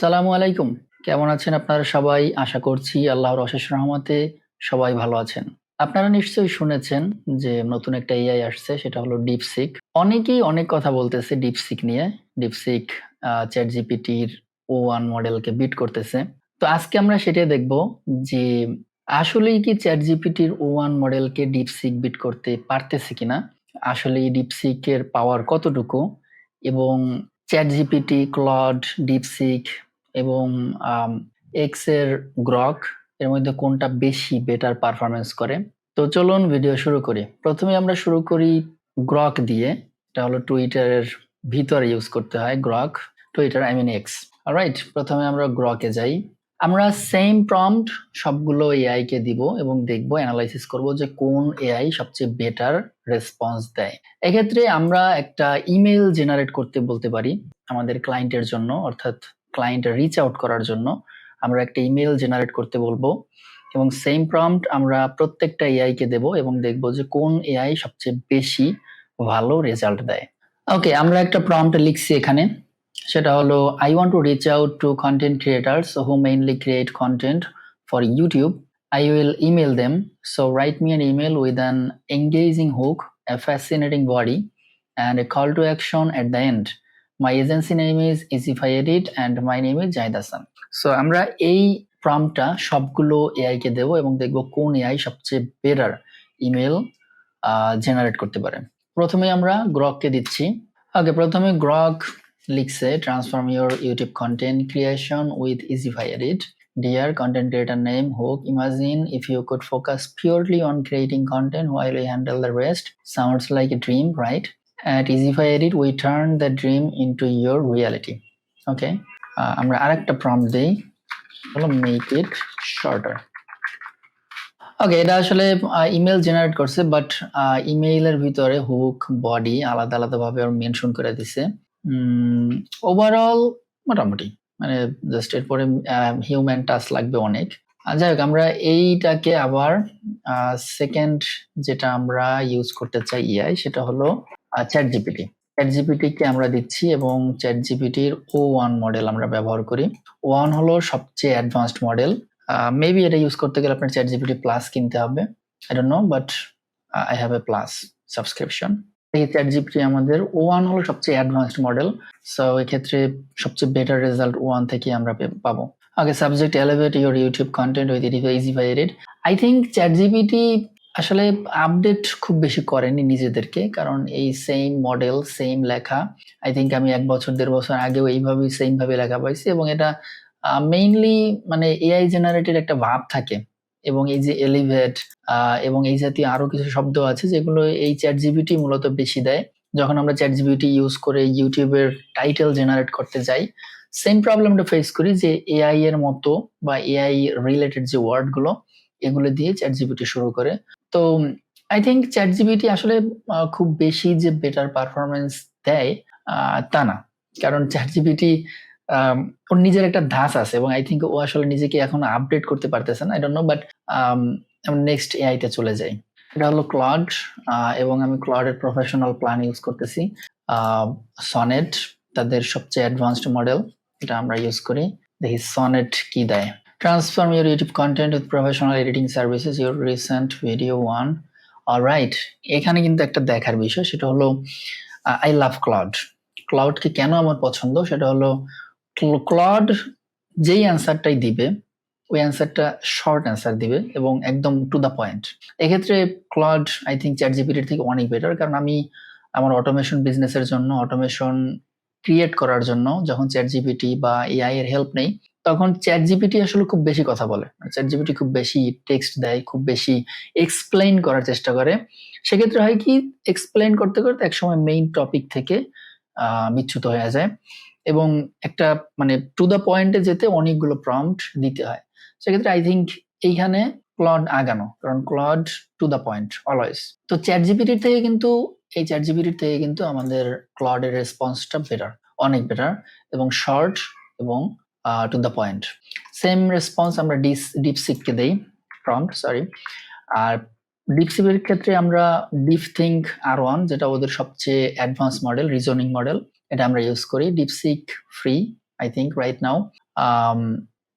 সালামু আলাইকুম। কেমন আছেন আপনারা সবাই? আশা করছি আল্লাহর অশেষ রহমতে সবাই ভালো আছেন। আপনারা নিশ্চয়ই শুনেছেন যে নতুন একটা এআই আসছে, সেটা হলো ডিপসিক অনেকেই অনেক কথা বলতেছে ডিপসিক নিয়ে। ডিপসিক চ্যাট জিপিটির ও ওয়ান মডেলকে বিট করতেছে। তো আজকে আমরা সেটাই দেখব যে আসলেই কি চ্যাট জিপিটির ও ওয়ান মডেলকে ডিপসিক বিট করতে পারতেছে কিনা? আসলে ডিপসিকের পাওয়ার কতটুকু? এবং চ্যাট জিপিটি ক্লড ডিপসিক এবং এক্সের গ্রক এর মধ্যে কোনটা বেশি বেটার পারফরমেন্স করে? তো চলুন ভিডিও শুরু করি। প্রথমে আমরা শুরু করি গ্রক দিয়ে। এটা হলো টুইটারের ভিতরে ইউজ করতে হয় Grok Twitter I mean X right প্রথমে আমরা গ্রকে যাই। আমরা সেম প্রম্পট সবগুলো এআই কে দিব এবং দেখব অ্যানালাইসিস করব যে কোন এআই সবচেয়ে বেটার রেসপন্স দেয়। এক্ষেত্রে আমরা একটা ইমেল জেনারেট করতে বলতে পারি আমাদের ক্লায়েন্টের জন্য, অর্থাৎ ক্লায়েন্ট রিচ আউট করার জন্য আমরা একটা ইমেল জেনারেট করতে বলব এবং সেম প্রম্পট আমরা প্রত্যেকটা এআই কে দেব এবং দেখব যে কোন এআই সবচেয়ে বেশি ভালো রেজাল্ট দেয় ওকে আমরা একটা প্রম্পট লিখছি এখানে সেটা হলো I want to reach out to content creators who mainly create content for YouTube I will email them. So write me an email with an engaging hook, a fascinating body, and a call to action at the end. My agency name is Easify Edit and my name is Jahid Hassan. So আমরা এই প্রম্পটটা সবগুলো AI কে দেবো এবং দেখব কোন AI সবচেয়ে better email generate করতে পারে প্রথমে আমরা গ্রককে দিচ্ছি ওকে প্রথমে গ্রক লিখছে transform your YouTube content creation with Easify edit Dear content creator name Hook, imagine if you could focus purely on creating content while you handle the rest. Sounds like a dream, right? Easify Edit, we turn the dream into your reality. Okay. Uh, আমরা আরেকটা prompt দেই হলো make it shorter okay এটা আসলে email generate করছে but ইমেইলের ভিতরে hook body আলাদা আলাদা ভাবে মেনশন করে দিছে ওভারঅল মোটামুটি মানে জাস্ট এরপরে হিউম্যান টাচ লাগবে অনেক যাই হোক আমরা এইটাকে আবার সেকেন্ড যেটা আমরা ইউজ করতে চাই ইআই সেটা হলো চ্যাট জিপিটি চ্যাট জিপিটিকে আমরা দিচ্ছি এবং চ্যাট জিপিটির ও ওয়ান মডেল আমরা ব্যবহার করি। ওয়ান হলো সবচেয়ে অ্যাডভান্সড মডেল মেবি এটা ইউজ করতে গেলে আপনার চ্যাট জিপিটি প্লাস কিনতে হবে। I don't know but I have a plus subscription এই চ্যাট জিপিটি আমাদের ওয়ান হলো সবচেয়ে অ্যাডভান্সড মডেল সো এক্ষেত্রে সবচেয়ে বেটার রেজাল্ট ওয়ান থেকে আমরা পাবো। আগে subject elevate your YouTube content with easy by edit I think chat GPT আসলে আপডেট খুব বেশি করেনি নিজেদেরকে, কারণ এই সেম মডেল সেম লেখা আই থিঙ্ক আমি এক বছর, দেড় বছর আগেও এইভাবেই সেম ভাবে লেখা পাইছি এবং এটা মেইনলি মানে এআই জেনারেটেড একটা ভাব থাকে এবং এই যে এলিভেট এবং এই জাতীয় আরও কিছু শব্দ আছে যেগুলো এই চ্যাট জিবিটি মূলত বেশি দেয়। যখন আমরা চ্যাট জিবিটি ইউজ করে ইউটিউবের টাইটেল জেনারেট করতে যাই সেম প্রবলেমটা ফেস করি যে এআই এর মতো বা এআই রিলেটেড যে ওয়ার্ডগুলো, এগুলো দিয়ে চ্যাট জিবিটি শুরু করে। তো আই থিঙ্ক চ্যাট জিবিটি আসলে খুব বেশি যে বেটার পারফরমেন্স দেয় তা না। কারণ চ্যাট জিবিটি ওর নিজের একটা ধাস আছে এবং আই থিঙ্ক ও আসলে নিজেকে এখন আপডেট করতে পারতেছে না। I don't know but next AI তে চলে যাই। এটা হলো ক্লড এবং আমি ক্লডের প্রফেশনাল প্ল্যান ইউজ করতেছি। সনেট তাদের সবচেয়ে অ্যাডভান্সড মডেল এটা আমরা ইউজ করি। দেখি সনেট কি দেয়। Transform your YouTube content with professional editing services your recent video one right এখানে কিন্তু একটা দেখার বিষয়, সেটা হলো আই লাভ ক্লাউড ক্লাউডকে কেন আমার পছন্দ? সেটা হলো ক্লড যেই অ্যান্সারটাই দিবে, ওই অ্যান্সারটা শর্ট অ্যান্সার দিবে এবং একদম টু দ্য পয়েন্ট এক্ষেত্রে ক্লড আই থিঙ্ক চ্যাট জিপিটির থেকে অনেক বেটার কারণ আমি আমার অটোমেশন বিজনেসের জন্য অটোমেশন ক্রিয়েট করার জন্য যখন চ্যাট জিপিটি বা এআই এর হেল্প নেই তখন চ্যাট জিপিটি আসলে খুব বেশি কথা বলে। চ্যাট জিপিটি খুব বেশি টেক্সট দেয়, খুব বেশি এক্সপ্লেইন করার চেষ্টা করে। সেক্ষেত্রে হয় কি এক্সপ্লেইন করতে করতে একসময় মেইন টপিক থেকে বিচ্যুত হয়ে যায় এবং একটা মানে টু দ্য পয়েন্টে যেতে অনেকগুলো প্রম্পট দিতে হয়। সেক্ষেত্রে আই থিঙ্ক এইখানে ক্লড আগানো, কারণ Claude to the point always তো চ্যাট জিপিটির থেকে কিন্তু, এই চ্যাট জিপিটির থেকে কিন্তু আমাদের ক্লডের রেসপন্সটা বেটার অনেক বেটার এবং শর্ট এবং to the point same response আমরা ডিস ডিপসিককে দেই প্রম্পট সরি আর ডিপসিকের ক্ষেত্রে আমরা ডিপ থিঙ্ক আর ওয়ান যেটা ওদের সবচেয়ে অ্যাডভান্স মডেল রিজনিং মডেল এটা আমরা ইউজ করি। DeepSeek free I think right now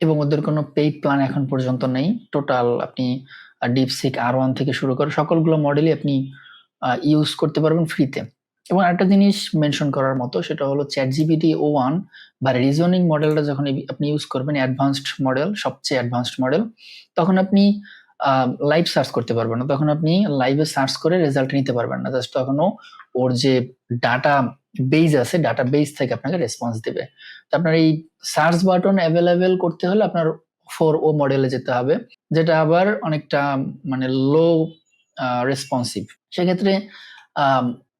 এবং ওদের কোনো পেইড প্ল্যান এখন পর্যন্ত নেই। টোটাল আপনি ডিপসিক আর ওয়ান থেকে শুরু করে সকলগুলো মডেলই আপনি ইউজ করতে পারবেন ফ্রিতে এবং একটা জিনিস মেনশন করার মতো, সেটা হলো চ্যাট জিবিটি ও ওয়ান বা রিজনিং মডেলটা যখন আপনি ইউজ করবেন অ্যাডভান্সড মডেল সবচেয়ে অ্যাডভান্সড মডেল তখন আপনি লাইভ সার্চ করতে পারবেন না। তখন আপনি লাইভে সার্চ করে রেজাল্ট নিতে পারবেন না। জাস্ট তখনও ওর যে ডাটা বেজ আছে ডাটা বেজ থেকে আপনাকে রেসপন্স দেবে। তো আপনার এই সার্চ বাটন অ্যাভেলেবেল করতে হলে আপনার ফোর ও মডেলে যেতে হবে, যেটা আবার অনেকটা মানে লো রেসপন্সিভ সেক্ষেত্রে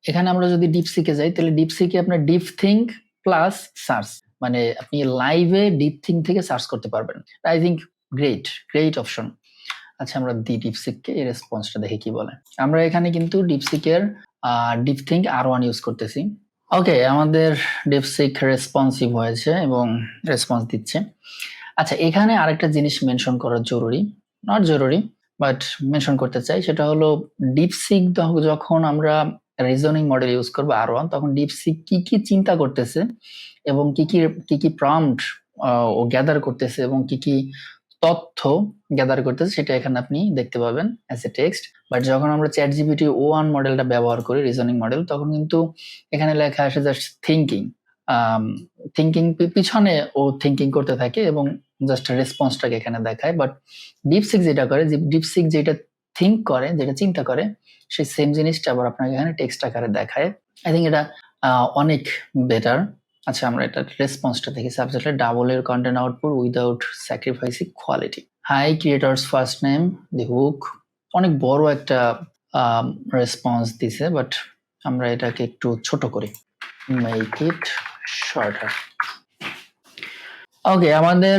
এখানে আমরা যদি ডিপসিকে যাই, তাহলে ডিপ সিকে আপনার ডিপ থিঙ্ক প্লাস সার্চ মানে আপনি লাইভে ডিপ থিঙ্ক থেকে সার্চ করতে পারবেন। I think great great option আচ্ছা আমরা দি ডিপসিককে এই রেসপন্সটা দেখে কি বলে। আমরা এখানে কিন্তু ডিপসিকের deep think R one use করতেছি। ওকে আমাদের ডিপ ডিপসিক রেসপন্সিভ হয়েছে এবং রেসপন্স দিচ্ছে। আচ্ছা এখানে আরেকটা জিনিস মেনশন করা জরুরি নট জরুরি বাট মেনশন করতে চাই, সেটা হলো ডিপ ডিপসিক যখন আমরা রিজনিং মডেল ইউজ করব আর ওয়ান তখন ডিপসিক কি কি চিন্তা করতেছে এবং কি কি কি কি প্রম্পট ও গ্যাদার করতেছে এবং কি কি তথ্য গ্যাদার করতেছে সেটা এখানে আপনি দেখতে পাবেন অ্যাজ এ টেক্সট বাট যখন আমরা চ্যাট জিবিটি ও ওয়ান মডেলটা ব্যবহার করি রিজনিং মডেল তখন কিন্তু এখানে লেখা আসে জাস্ট থিঙ্কিং থিঙ্কিং পিছনে ও থিঙ্কিং করতে থাকে এবং জাস্ট রেসপন্সটাকে এখানে দেখায়। বাট ডিপসিক যেটা করে ডিপসিক যেটা থিঙ্ক করে, যেটা চিন্তা করে, সেই সেম জিনিসটা আবার আপনাকে এখানে টেক্সট আকারে দেখায়। আই থিঙ্ক এটা অনেক বেটার আচ্ছা আমরা এটা রেসপন্সটা দেখি। সাবজেক্টে double your content output without sacrificing quality hi creators first name the hook অনেক বড় একটা রেসপন্স দিছে বাট আমরা এটাকে একটু ছোট করি। মেক ইট শর্টার ওকে আমাদের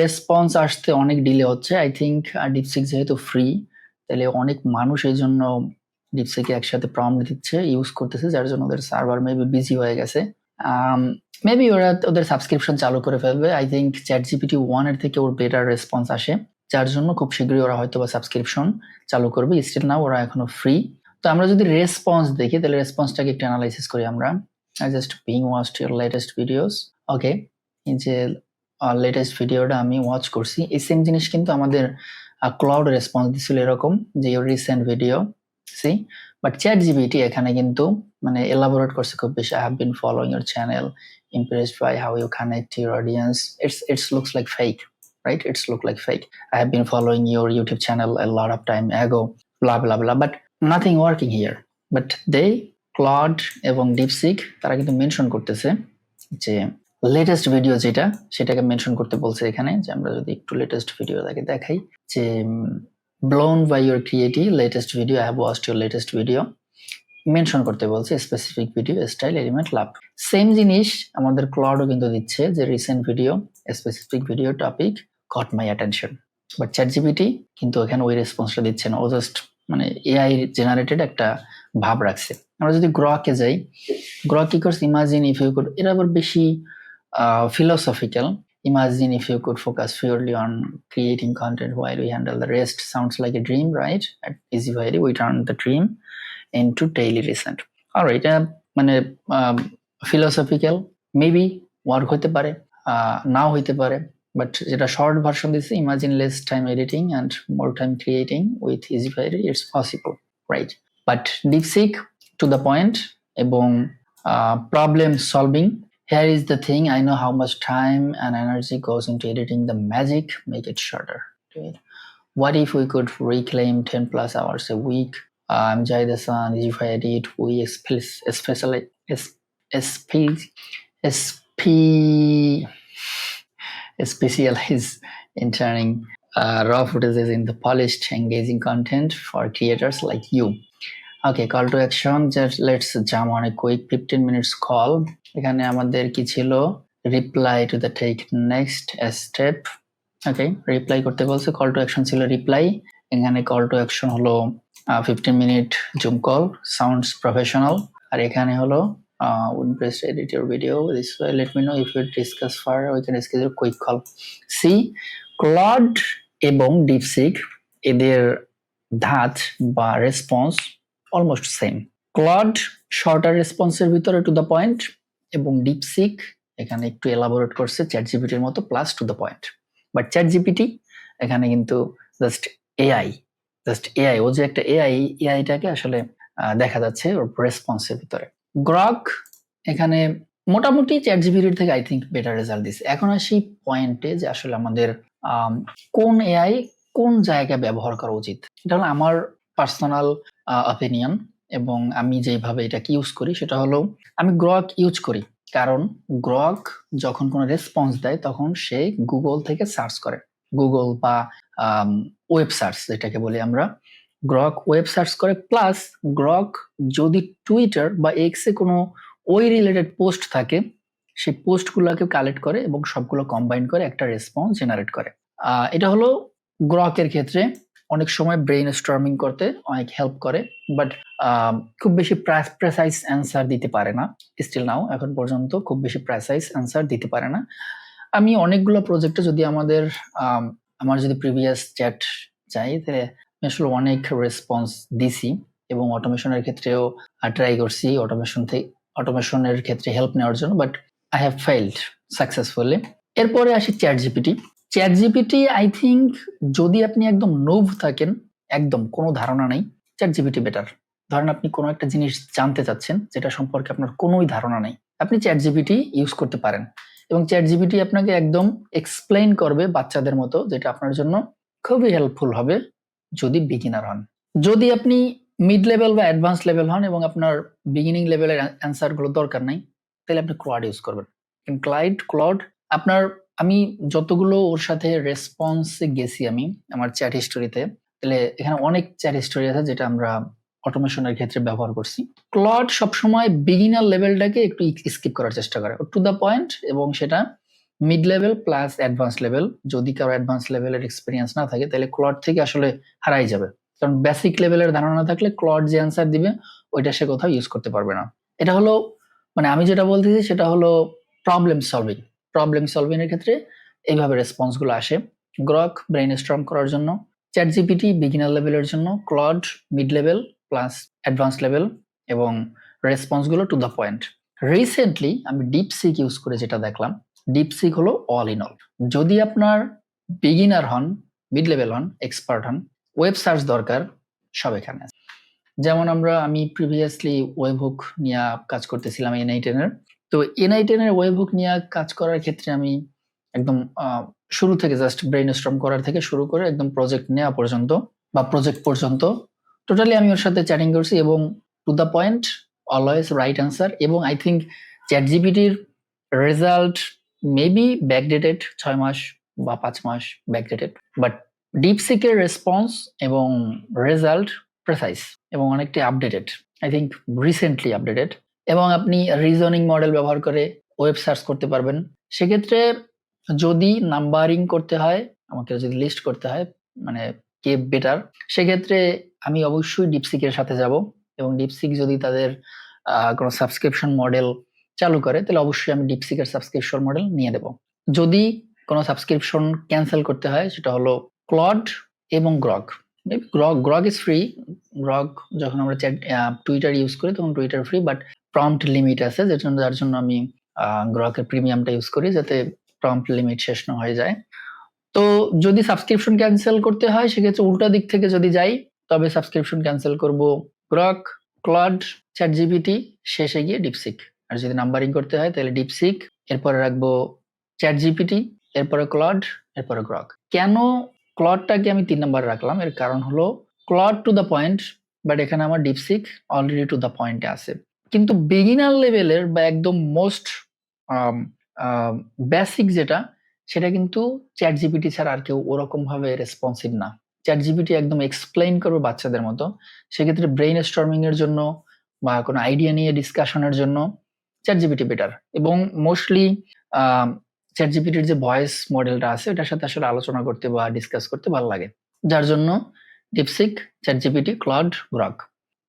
রেসপন্স আসতে অনেক ডিলে হচ্ছে। আই থিঙ্ক ডিপসিক যেহেতু ফ্রি তাহলে অনেক মানুষ এই জন্য ডিপসিকে একসাথে প্রম্পট দিচ্ছে ইউজ করতেছে, যার জন্য ওদের সার্ভার মেবি বিজি হয়ে গেছে। মেবি ওরা ওদের সাবস্ক্রিপশন চালু করে ফেলবে। আই থিঙ্ক চ্যাট জিপিটি ওয়ানের থেকে ওর বেটার রেসপন্স আসে, যার জন্য খুব শীঘ্রই ওরা হয়তো বা সাবস্ক্রিপশন চালু করবে। স্টিল না ওরা এখনও ফ্রি তো আমরা যদি রেসপন্স দেখি, তাহলে রেসপন্সটাকে একটু অ্যানালাইসিস করি আমরা। I just binge watched your latest videos okay যে লেটেস্ট ভিডিওটা আমি ওয়াচ করছি। এই সেম জিনিস কিন্তু আমাদের আর ক্লাউড রেসপন্স দিছিল এরকম যে recent video see but chat GPT এখানে কিন্তু মানে এলাবোরেট করছে খুব বেশি I have been following your channel impress by how you connect your audience it's it's looks like fake right it's look like fake I have been following your YouTube channel a lot of time ago la la la but nothing working here but the Claude এবং DeepSeek তারা কিন্তু mention করতেছে যে latest video যেটা, সেটাকে mention করতে বলছে এখানে, যে আমরা যদি একটু লেটেস্ট ভিডিও তাকে দেখাই, যে blown by your creative latest video I have watched your latest video mention করতে বলছে specific video style element love same জিনিস আমাদের ক্লডও কিন্তু দিচ্ছে, যে recent video specific video topic got my attention but chat GPT কিন্তু এখানে ওই রেসপন্সটা দিচ্ছে না। ও জাস্ট মানে এআই জেনারেটেড একটা ভাব রাখছে। আমরা যদি গ্রকে যাই গ্র কি করছে? ইমাজিন ইফ ইউ কুড এটা আবার বেশি philosophical imagine if you could focus purely on creating content while we handle the rest. Sounds like a dream right? At easy way we turn the dream into daily recent আর এটা মানে philosophical maybe work হতে পারে আহ, নাও হইতে পারে but যেটা short version দিচ্ছে imagine less time editing and more time creating with easy fiery it's possible right but DeepSeek to the point এবং problem solving Here is the thing I know how much time and energy goes into editing the magic, make it shorter. Right? What if we could reclaim 10 plus hours a week? Uh, I'm Jai Dasan, if I edit, we espe- especially es- SP, SP, specialize in turning uh, raw footages into polished, engaging content for creators like you. Okay, call to action Just let's jump on a quick 15 minutes call. এখানে আমাদের কি ছিল? Reply to the take next step okay reply করতে বলছে call to action ছিল reply এখানে call to action হলো fifteen minute zoom call sounds professional আর এখানে হলো উইনপ্রেস edit your video let me know if you discuss far we can schedule quick call see Claude এবং DeepSeek এদের ধাঁচ বা response almost same Claude shorter রেসপন্সের ভিতরে to the point এবং DeepSeek এখানে একটু এলাবোরেট করছে চ্যাট জিপিটির মতো plus to the point but chat GPT এখানে কিন্তু জাস্ট এআই জাস্ট এআই ও যে একটা এআই এআইটাকে আসলে দেখা যাচ্ছে ওর রেসপন্সের ভিতরে। গ্রক এখানে মোটামুটি চ্যাট জিপিটির থেকে আই থিঙ্ক বেটার রেজাল্ট দিচ্ছে এখন আসি পয়েন্টে যে আসলে আমাদের আম, কোন এআই কোন জায়গায় ব্যবহার করা উচিত? এটা হলো আমার পার্সোনাল অপিনিয়ন এবং আমি যেভাবে এটাকে ইউজ করি সেটা হলো আমি গ্রক ইউজ করি। কারণ গ্রক যখন কোনো রেসপন্স দেয় তখন সে গুগল থেকে সার্চ করে। গুগল বা ওয়েব সার্চ যেটাকে বলি আমরা। গ্রক ওয়েব সার্চ করে প্লাস গ্রক যদি টুইটার বা এক্সে কোনো ওই রিলেটেড পোস্ট থাকে সেই পোস্টগুলোকে কালেক্ট করে এবং সবগুলো কম্বাইন করে একটা রেসপন্স জেনারেট করে। এটা হলো গ্রকের ক্ষেত্রে অনেক সময় ব্রেইন স্টর্মিং করতে অনেক হেল্প করে বাট খুব বেশি প্রেসাইজ অ্যান্সার দিতে পারে না। স্টিল নাও এখন পর্যন্ত খুব বেশি প্রেসাইজ অ্যান্সার দিতে পারে না। আমি অনেকগুলো প্রজেক্টে যদি আমাদের আমার যদি প্রিভিয়াস চ্যাট চাই, তাহলে আসলে অনেক রেসপন্স দিছি এবং অটোমেশনের ক্ষেত্রেও ট্রাই করছি অটোমেশন থেকে অটোমেশনের ক্ষেত্রে হেল্প নেওয়ার জন্য but I have failed successfully এরপরে আসি chat GPT chat GPT I think যদি আপনি একদম নোভ থাকেন, একদম কোনো ধারণা নেই চ্যাট জিপিটি বেটার ধরেন আপনি কোনো একটা জিনিস জানতে চাচ্ছেন, যেটা সম্পর্কে আপনার কোনোই ধারণা নেই, আপনি চ্যাট জিপিটি ইউজ করতে পারেন। এবং চ্যাট জিপিটি আপনাকে একদম এক্সপ্লেইন করবে বাচ্চাদের মতো, যেটা আপনার জন্য খুবই হেল্পফুল হবে যদি বিগিনার হন। যদি আপনি মিড লেভেল বা অ্যাডভান্স লেভেল হন এবং আপনার বিগিনিং লেভেলের অ্যান্সারগুলো দরকার নাই, তাহলে আপনি ক্লাউড ইউজ করবেন। ক্লাইড ক্লাউড আপনার আমি যতগুলো ওর সাথে রেসপন্সে গেছি আমি, আমার চ্যাট হিস্টোরিতে তাহলে এখানে অনেক চ্যাট হিস্টোরি আছে যেটা আমরা অটোমেশনের ক্ষেত্রে ব্যবহার করছি। ক্লড সবসময় বিগিনার লেভেলটাকে একটু স্কিপ করার চেষ্টা করে। টু দ্য পয়েন্ট এবং সেটা mid level plus advance level যদি কারও অ্যাডভান্স লেভেলের এক্সপিরিয়েন্স না থাকে, তাহলে ক্লড থেকে আসলে হারাই যাবে। কারণ বেসিক লেভেলের ধারণা না থাকলে ক্লড যে অ্যান্সার দিবে, ওইটা সে কোথাও ইউজ করতে পারবে না। এটা হলো মানে আমি যেটা বলতেছি সেটা হলো প্রবলেম সলভিং প্রবলেম সলভিং এর ক্ষেত্রে এইভাবে রেসপন্সগুলো আসে। গ্রক ব্রেইন স্ট্রম করার জন্য চ্যাট জিপিটি বিগিনার লেভেলের জন্য Claude mid level plus advance level এবং রেসপন্সগুলো টু দ্য পয়েন্ট রিসেন্টলি আমি ডিপ সিক ইউজ করে যেটা দেখলাম ডিপ সিক হলো অল ইন অল যদি আপনার বিগিনার হন মিড লেভেল হন এক্সপার্ট হন ওয়েব সার্চ দরকার সব এখানে যেমন আমরা, আমি প্রিভিয়াসলি ওয়েব ওয়েবহুক নিয়ে কাজ করতেছিলাম এনআই টেনের তো এনআই টেনের ওয়েবহুক নিয়ে কাজ করার ক্ষেত্রে আমি একদম শুরু থেকে জাস্ট ব্রেইন স্ট্রম করার থেকে শুরু করে একদম প্রজেক্ট নেওয়া পর্যন্ত বা প্রজেক্ট পর্যন্ত টোটালি আমি ওর সাথে চ্যাটিং করছি এবং to the point always right answer এবং আই থিঙ্ক চ্যাট জিপিটির রেজাল্ট মেবি ব্যাকডেটেড ছয় মাস বা পাঁচ মাস ব্যাকডেটেড বাট ডিপসিকের রেসপন্স এবং রেজাল্ট প্রেসাইজ এবং অনেকটাই updated I think recently updated এবং আপনি রিজনিং মডেল ব্যবহার করে ওয়েব সার্চ করতে পারবেন। সেক্ষেত্রে যদি নাম্বারিং করতে হয়, আমাকে যদি লিস্ট করতে হয় মানে কে বেটার সেক্ষেত্রে আমি অবশ্যই ডিপসিকের সাথে যাব এবং ডিপসিক যদি তাদের কোনো সাবস্ক্রিপশন মডেল চালু করে, তাহলে অবশ্যই আমি ডিপসিকের সাবস্ক্রিপশন মডেল নিয়ে দেব। যদি কোনো সাবস্ক্রিপশন ক্যান্সেল করতে হয়, সেটা হলো ক্লড এবং গ্রগ গ্রগ গ্রগ ইজ ফ্রি গ্রগ যখন আমরা চ্যাট টুইটার ইউজ করি, তখন Twitter free but prompt limit আছে যার জন্য যার জন্য আমি গ্রকের প্রিমিয়ামটা ইউজ করি, যাতে প্রম্পট লিমিট শেষ না হয়ে যায়। তো যদি সাবস্ক্রিপশন ক্যান্সেল করতে হয়, সেক্ষেত্রে উল্টা দিক থেকে যদি যাই, তবে সাবস্ক্রিপশন ক্যান্সেল করব গ্রক ক্লড চ্যাট জিপিটি শেষে গিয়ে ডিপসিক আর যদি নাম্বারিং করতে হয়, তাহলে ডিপসিক এরপরে রাখব চ্যাট জিপিটি এরপরে ক্লড এরপরে গ্রক কেন ক্লডটাকে আমি তিন নাম্বার রাখলাম? এর কারণ হলো Claude to the point but এখানে আমার ডিপসিক অলরেডি টু দ্য পয়েন্টে আছে। কিন্তু বিগিনার লেভেলের বা একদম মোস্ট বেসিক যেটা, সেটা কিন্তু চ্যাট জিপিটি ছাড়া আর কেউ ওরকম ভাবে রেসপন্সিভ না। চ্যাট জিপিটি একদম এক্সপ্লেইন করবে বাচ্চাদের মতো। সেক্ষেত্রে ব্রেইন স্টর্মিং এর জন্য বা কোনো আইডিয়া নিয়ে ডিসকাশনের জন্য চ্যাট জিপিটি বেটার এবং মোস্টলি চ্যাট জিপিটির যে ভয়েস মডেলটা আছে, ওটার সাথে আসলে আলোচনা করতে বা ডিসকাস করতে ভালো লাগে। যার জন্য DeepSeek chat GPT Claude Grok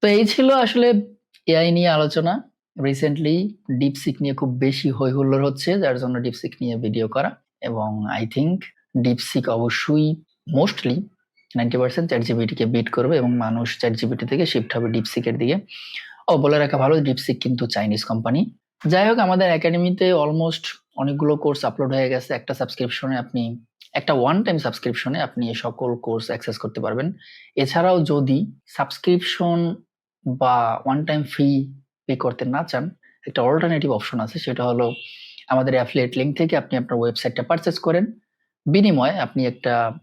তো এই ছিল আসলে এআই নিয়ে আলোচনা রিসেন্টলি ডিপসিক নিয়ে খুব বেশি হই হুল্লোড় হচ্ছে, যার জন্য ডিপসিক নিয়ে ভিডিও করা এবং আই থিঙ্ক ডিপসিক অবশ্যই মোস্টলি নাইনটি পার্সেন্ট চ্যাট জিবিটিকে বিট করবে এবং মানুষ চ্যাট জিপিটি থেকে শিফট হবে ডিপসিকের দিকে ও, বলে রাখা ভালো ডিপসিক কিন্তু চাইনিজ কোম্পানি যাই হোক, আমাদের একাডেমিতে অলমোস্ট অনেকগুলো কোর্স আপলোড হয়ে গেছে। একটা সাবস্ক্রিপশনে আপনি, একটা ওয়ান টাইম সাবস্ক্রিপশনে আপনি সকল কোর্স অ্যাক্সেস করতে পারবেন। এছাড়াও যদি সাবস্ক্রিপশন বা ওয়ান টাইম ফি পে করতে না চান, একটা অল্টারনেটিভ অপশন আছে। সেটা হলো আমাদের অ্যাফিলিয়েট লিঙ্ক থেকে আপনি আপনার ওয়েবসাইটটা পারচেস করেন। বিনিময়ে আপনি একটা